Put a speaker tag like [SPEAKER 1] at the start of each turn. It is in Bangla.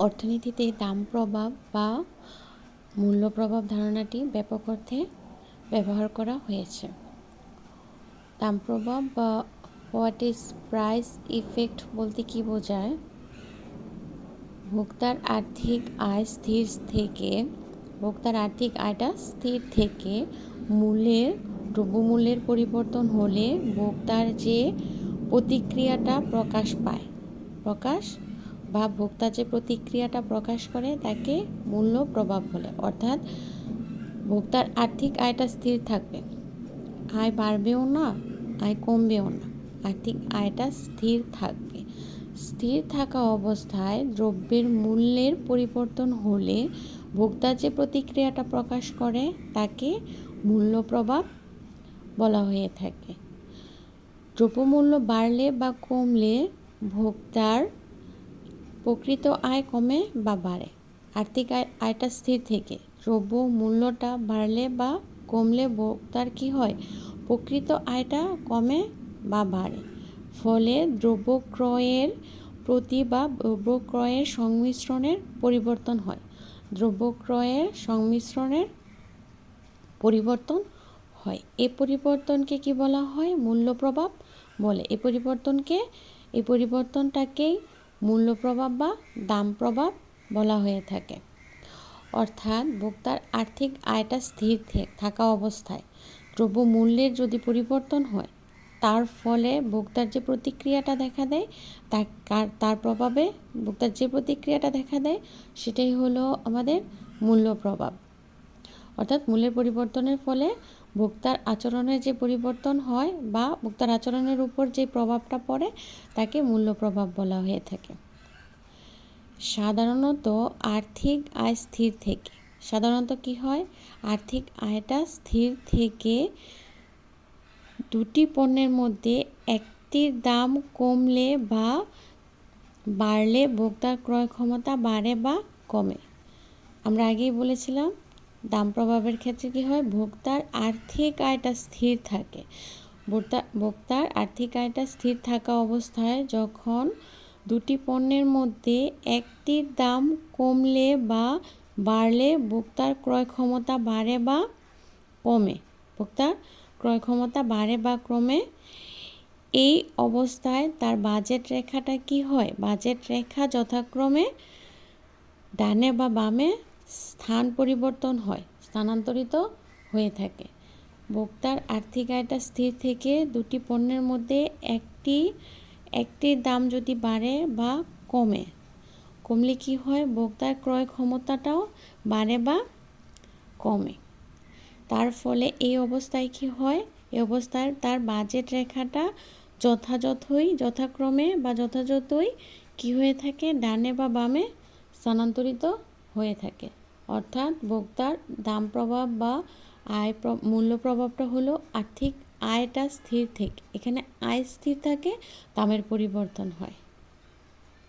[SPEAKER 1] অর্থনীতিতে দাম প্রভাব বা মূল্য প্রভাব ধারণাটি ব্যাপক অর্থে ব্যবহার করা হয়েছে। দাম প্রভাব বা হোয়াট ইজ প্রাইস ইফেক্ট বলতে কি বোঝায়? ভোক্তার আর্থিক আয় স্থির থেকে, ভোক্তার আর্থিক আয়টা স্থির থেকে মূল্যের দ্রব্যমূল্যের পরিবর্তন হলে ভোক্তার যে প্রতিক্রিয়াটা প্রকাশ পায়, প্রকাশ বা ভোক্তা যে প্রতিক্রিয়াটা প্রকাশ করে তাকে মূল্য প্রভাব বলে। অর্থাৎ ভোক্তার আর্থিক আয়টা স্থির থাকবে। আয় বাড়বেও না, আয় কমবেও না। আর্থিক আয়টা স্থির থাকবে। স্থির থাকা অবস্থায় দ্রব্যের মূল্যের পরিবর্তন হলে ভোক্তা যে প্রতিক্রিয়াটা প্রকাশ করে তাকে মূল্য প্রভাব বলা হয়ে থাকে। দ্রব্যমূল্য বাড়লে বা কমলে ভোক্তার প্রকৃত আয় কমে বা বাড়ে। আর্থিক আয়, আয়টা স্থির থেকে। দ্রব্য মূল্যটা বাড়লে বা কমলে ভোক্তার কি হয়? প্রকৃত আয়টা কমে বা বাড়ে। ফলে দ্রব্য ক্রয়ের প্রতি বা দ্রব্য ক্রয়ের সংমিশ্রণের পরিবর্তন হয়। দ্রব্য ক্রয়ের সংমিশ্রণের পরিবর্তন হয়। এই পরিবর্তনকে কি বলা হয়? মূল্য প্রভাব বলে। এ পরিবর্তনকে এই পরিবর্তনটাকেই মূল্য প্রভাব বা দাম প্রভাব বলা হয়ে থাকে। অর্থাৎ ভোক্তার আর্থিক আয়টা স্থির থাকা অবস্থায় দ্রব্য মূল্যের যদি পরিবর্তন হয়, তার ফলে ভোক্তার যে প্রতিক্রিয়াটা দেখা দেয়, তার তার প্রভাবে ভোক্তার যে প্রতিক্রিয়াটা দেখা দেয়, সেটাই হলো আমাদের মূল্য প্রভাব অর্থাৎ মূল্যের পরিবর্তনের ফলে ভোক্তার আচরণের যে পরিবর্তন হয় বা ভোক্তার আচরণের উপর যে প্রভাবটা পড়ে, তাকে মূল্য প্রভাব বলা হয়ে থাকে। সাধারণত আর্থিক আয় স্থির থেকে। সাধারণত কি হয়? আর্থিক আয়টা স্থির থেকে দুটি পণ্যের মধ্যে একটির দাম কমলে বা বাড়লে ভোক্তার ক্রয় ক্ষমতা বাড়ে বা কমে। আমরা আগেই বলেছিলাম দাম প্রভাবের ক্ষেত্রে কি হয়? ভোক্তার আর্থিক আয়টা স্থির থাকে। ভোক্তা, ভোক্তার আর্থিক আয়টা স্থির থাকা অবস্থায় যখন দুটি পণ্যের মধ্যে একটির দাম কমলে বা বাড়লে ভোক্তার ক্রয় ক্ষমতা বাড়ে বা কমে, ভোক্তার ক্রয় ক্ষমতা বাড়ে বা ক্রমে এই অবস্থায় তার বাজেট রেখাটা কি হয়? বাজেট রেখা যথাক্রমে ডানে বা বামে স্থান পরিবর্তন হয়, স্থানান্তরিত হয়ে থাকে। ভোক্তার আর্থিক আয়টা স্থির থেকে দুটি পণ্যের মধ্যে একটি, একটির দাম যদি বাড়ে বা কমে, কমলে কি হয়? ভোক্তার ক্রয় ক্ষমতাটাও বাড়ে বা কমে। তার ফলে এই অবস্থায় কি হয়? এই অবস্থায় তার বাজেট রেখাটা যথাযথই, যথাক্রমে বা যথাযথই কি হয়ে থাকে? ডানে বা বামে স্থানান্তরিত হয়ে থাকে। অর্থাৎ ভোক্তার দাম প্রভাব বা আয় মূল্য প্রভাবটা হলো আর্থিক আয়টা স্থির থেকে। এখানে আয় স্থির থাকে, দামের পরিবর্তন হয়।